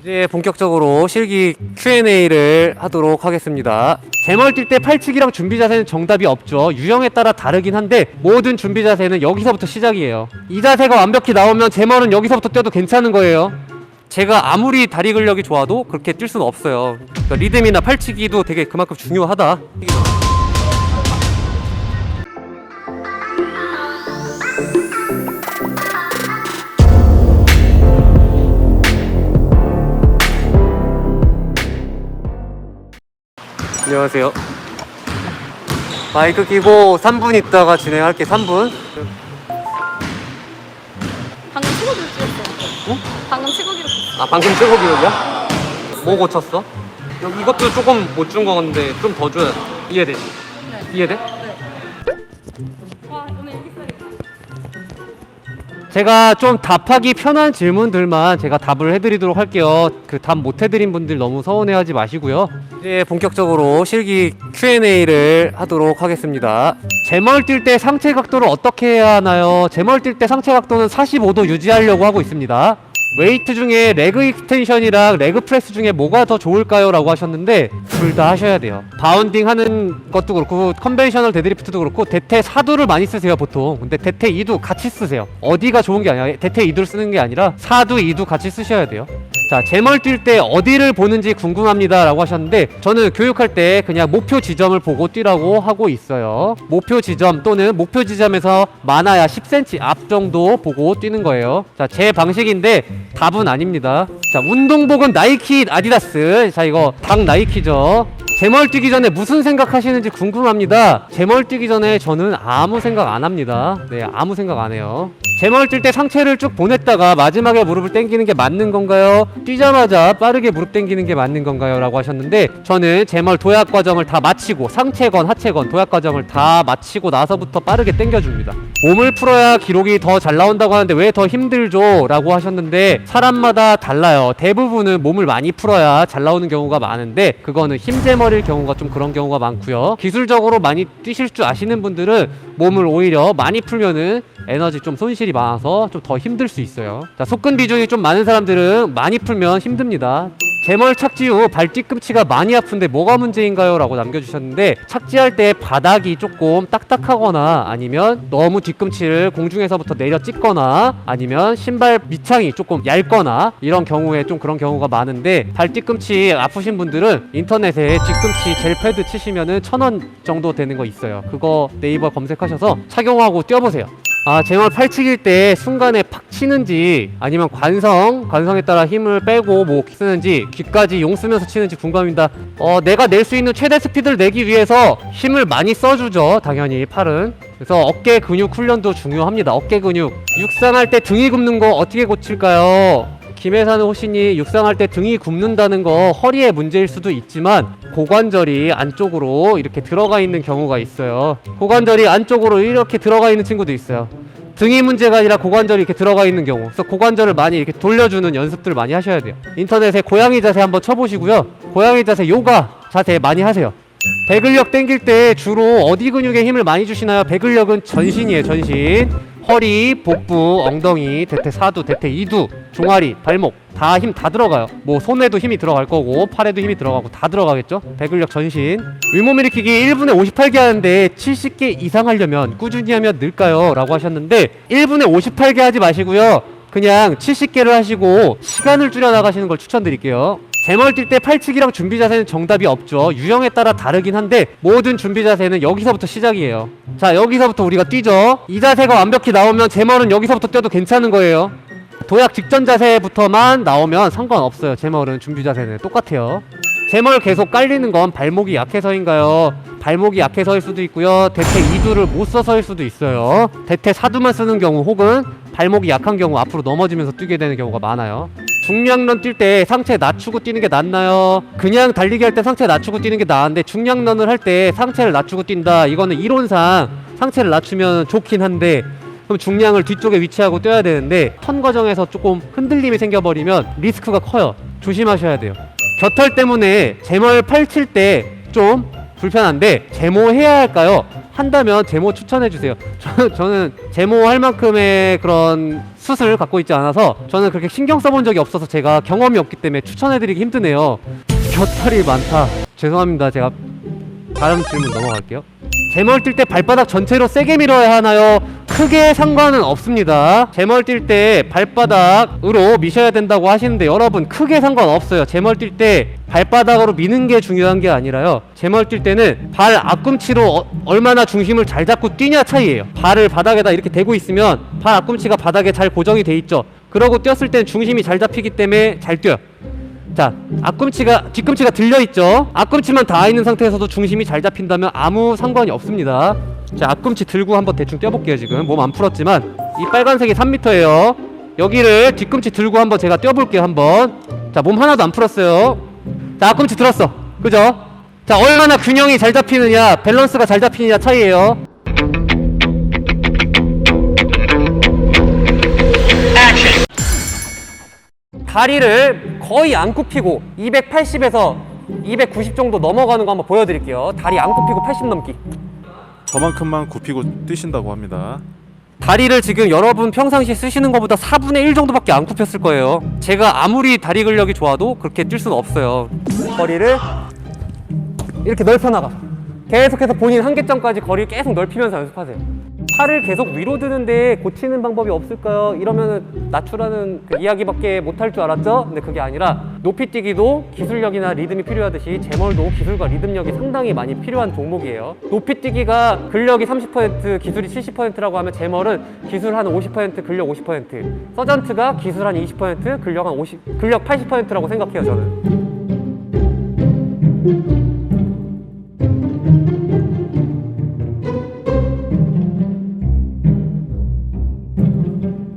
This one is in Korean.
이제 본격적으로 실기 Q&A를 하도록 하겠습니다. 제멀 뛸 때 팔치기랑 준비 자세는 정답이 없죠. 유형에 따라 다르긴 한데 모든 준비 자세는 여기서부터 시작이에요. 이 자세가 완벽히 나오면 제멀은 여기서부터 뛰어도 괜찮은 거예요. 제가 아무리 다리 근력이 좋아도 그렇게 뛸 수는 없어요. 그러니까 리듬이나 팔치기도 되게 그만큼 중요하다. 안녕하세요. 마이크 끼고 3분 있다가 진행할게 3분. 방금 치고기로 찍었어요. 어? 방금 치고기로 찍었어요. 아 방금 최고 기록이야? 뭐 고쳤어? 여기 이것도 조금 못준거 같은데 좀 더 줘야 이해되지? 네. 이해돼? 네. 와 오늘 있어야겠다. 제가 좀 답하기 편한 질문들만 제가 답을 해드리도록 할게요. 그 답 못 해드린 분들 너무 서운해하지 마시고요. 이제 본격적으로 실기 Q&A를 하도록 하겠습니다. 제멀 뛸 때 상체 각도를 어떻게 해야 하나요? 제멀 뛸 때 상체 각도는 45도 유지하려고 하고 있습니다. 웨이트 중에 레그 익스텐션이랑 레그 프레스 중에 뭐가 더 좋을까요? 라고 하셨는데 둘 다 하셔야 돼요. 바운딩 하는 것도 그렇고 컨벤셔널 데드리프트도 그렇고 대퇴 4두를 많이 쓰세요 보통. 근데 대퇴 2두 같이 쓰세요. 어디가 좋은 게 아니라 대퇴 2두를 쓰는 게 아니라 4두 2두 같이 쓰셔야 돼요. 자, 제멀 뛸 때 어디를 보는지 궁금합니다. 라고 하셨는데, 저는 교육할 때 그냥 목표 지점을 보고 뛰라고 하고 있어요. 목표 지점 또는 목표 지점에서 많아야 10cm 앞 정도 보고 뛰는 거예요. 자, 제 방식인데 답은 아닙니다. 자, 운동복은 나이키, 아디다스. 자, 이거 당 나이키죠. 제멀 뛰기 전에 무슨 생각 하시는지 궁금합니다. 제멀 뛰기 전에 저는 아무 생각 안 합니다. 네, 아무 생각 안 해요. 제멀 뛸 때 상체를 쭉 보냈다가 마지막에 무릎을 당기는 게 맞는 건가요? 뛰자마자 빠르게 무릎 당기는 게 맞는 건가요? 라고 하셨는데 저는 제멀 도약 과정을 다 마치고 상체건 하체건 도약 과정을 다 마치고 나서부터 빠르게 당겨줍니다. 몸을 풀어야 기록이 더 잘 나온다고 하는데 왜 더 힘들죠? 라고 하셨는데 사람마다 달라요. 대부분은 몸을 많이 풀어야 잘 나오는 경우가 많은데 그거는 힘제머리일 경우가 좀 그런 경우가 많고요. 기술적으로 많이 뛰실 줄 아시는 분들은 몸을 오히려 많이 풀면은 에너지 좀 손실이 많아서 좀 더 힘들 수 있어요. 자, 속근 비중이 좀 많은 사람들은 많이 풀면 힘듭니다. 제멀 착지 후 발 뒤 꿈치가 많이 아픈데 뭐가 문제인가요? 라고 남겨주셨는데 착지할 때 바닥이 조금 딱딱하거나 아니면 너무 뒤꿈치를 공중에서부터 내려 찍거나 아니면 신발 밑창이 조금 얇거나 이런 경우에 좀 그런 경우가 많은데 발 뒤꿈치 아프신 분들은 인터넷에 뒤꿈치 젤 패드 치시면은 천 원 정도 되는 거 있어요. 그거 네이버 검색하셔서 착용하고 뛰어보세요. 아, 제멀 팔치기일 때 순간에 팍 치는지 아니면 관성, 관성에 따라 힘을 빼고 뭐 쓰는지 귀까지 용 쓰면서 치는지 궁금합니다. 어, 내가 낼 수 있는 최대 스피드를 내기 위해서 힘을 많이 써주죠. 당연히 팔은. 그래서 어깨 근육 훈련도 중요합니다. 어깨 근육. 육상할 때 등이 굽는 거 어떻게 고칠까요? 김혜산 호신이 육상할 때 등이 굽는다는 거 허리의 문제일 수도 있지만 고관절이 안쪽으로 이렇게 들어가 있는 경우가 있어요. 고관절이 안쪽으로 이렇게 들어가 있는 친구도 있어요. 등이 문제가 아니라 고관절이 이렇게 들어가 있는 경우. 그래서 고관절을 많이 이렇게 돌려주는 연습들 많이 하셔야 돼요. 인터넷에 고양이 자세 한번 쳐보시고요. 고양이 자세 요가 자세 많이 하세요. 배근력 땡길 때 주로 어디 근육에 힘을 많이 주시나요? 배근력은 전신이에요, 전신. 허리, 복부, 엉덩이, 대퇴 사두, 대퇴 이두, 종아리, 발목 다 힘 다 들어가요. 뭐 손에도 힘이 들어갈 거고 팔에도 힘이 들어가고 다 들어가겠죠? 배근력 전신. 윗몸 일으키기 1분에 58개 하는데 70개 이상 하려면 꾸준히 하면 늘까요? 라고 하셨는데 1분에 58개 하지 마시고요. 그냥 70개를 하시고 시간을 줄여 나가시는 걸 추천드릴게요. 제멀 뛸 때 팔치기랑 준비 자세는 정답이 없죠. 유형에 따라 다르긴 한데 모든 준비 자세는 여기서부터 시작이에요. 자, 여기서부터 우리가 뛰죠. 이 자세가 완벽히 나오면 제멀은 여기서부터 뛰어도 괜찮은 거예요. 도약 직전 자세부터만 나오면 상관없어요. 제멀은 준비 자세는 똑같아요. 제멀 계속 깔리는 건 발목이 약해서인가요? 발목이 약해서일 수도 있고요. 대퇴 2두를 못 써서일 수도 있어요. 대퇴 4두만 쓰는 경우 혹은 발목이 약한 경우 앞으로 넘어지면서 뛰게 되는 경우가 많아요. 중량런 뛸 때 상체 낮추고 뛰는 게 낫나요? 그냥 달리기 할 때 상체 낮추고 뛰는 게 나은데 중량런을 할 때 상체를 낮추고 뛴다. 이거는 이론상 상체를 낮추면 좋긴 한데 그럼 중량을 뒤쪽에 위치하고 뛰어야 되는데 턴 과정에서 조금 흔들림이 생겨버리면 리스크가 커요. 조심하셔야 돼요. 겨털 때문에 제멀 팔칠 때 좀 불편한데 제모 해야 할까요? 한다면 제모 추천해 주세요. 저는 저는 제모 할 만큼의 그런 수술 갖고 있지 않아서 저는 그렇게 신경 써본 적이 없어서 제가 경험이 없기 때문에 추천해 드리기 힘드네요. 곁털이 많다. 죄송합니다. 제가 다음 질문 넘어갈게요. 제멀 뛸때 발바닥 전체로 세게 밀어야 하나요? 크게 상관은 없습니다. 제멀 뛸 때 발바닥으로 미셔야 된다고 하시는데 여러분 크게 상관없어요. 제멀 뛸 때 발바닥으로 미는 게 중요한 게 아니라요. 제멀 뛸 때는 발 앞꿈치로 어- 얼마나 중심을 잘 잡고 뛰냐 차이예요. 발을 바닥에다 이렇게 대고 있으면 발 앞꿈치가 바닥에 잘 고정이 돼 있죠. 그러고 뛰었을 땐 중심이 잘 잡히기 때문에 잘 뛰어요. 자, 앞꿈치가 뒤꿈치가 들려 있죠. 앞꿈치만 닿아 있는 상태에서도 중심이 잘 잡힌다면 아무 상관이 없습니다. 자, 앞꿈치 들고 한번 대충 뛰어볼게요. 지금 몸 안 풀었지만 이 빨간색이 3m예요. 여기를 뒤꿈치 들고 한번 제가 뛰어볼게요. 한번. 자, 몸 하나도 안 풀었어요. 자, 앞꿈치 들었어. 그죠? 자, 얼마나 균형이 잘 잡히느냐, 밸런스가 잘 잡히느냐 차이예요. 다리를 거의 안 굽히고 280에서 290 정도 넘어가는 거 한번 보여드릴게요. 다리 안 굽히고 80 넘기. 저만큼만 굽히고 뛰신다고 합니다. 다리를 지금 여러분 평상시 쓰시는 것보다 4분의 1 정도밖에 안 굽혔을 거예요. 제가 아무리 다리 근력이 좋아도 그렇게 뛸 수는 없어요. 거리를 이렇게 넓혀 나가. 계속해서 본인 한계점까지 거리를 계속 넓히면서 연습하세요. 팔을 계속 위로 드는데 고치는 방법이 없을까요? 이러면은 낮추라는 그 이야기밖에 못할 줄 알았죠? 근데 그게 아니라 높이 뛰기도 기술력이나 리듬이 필요하듯이 제멀도 기술과 리듬력이 상당히 많이 필요한 종목이에요. 높이 뛰기가 근력이 30% 기술이 70%라고 하면 제멀은 기술 한 50% 근력 50% 서전트가 기술 한 20% 근력 한 50 근력 80%라고 생각해요 저는.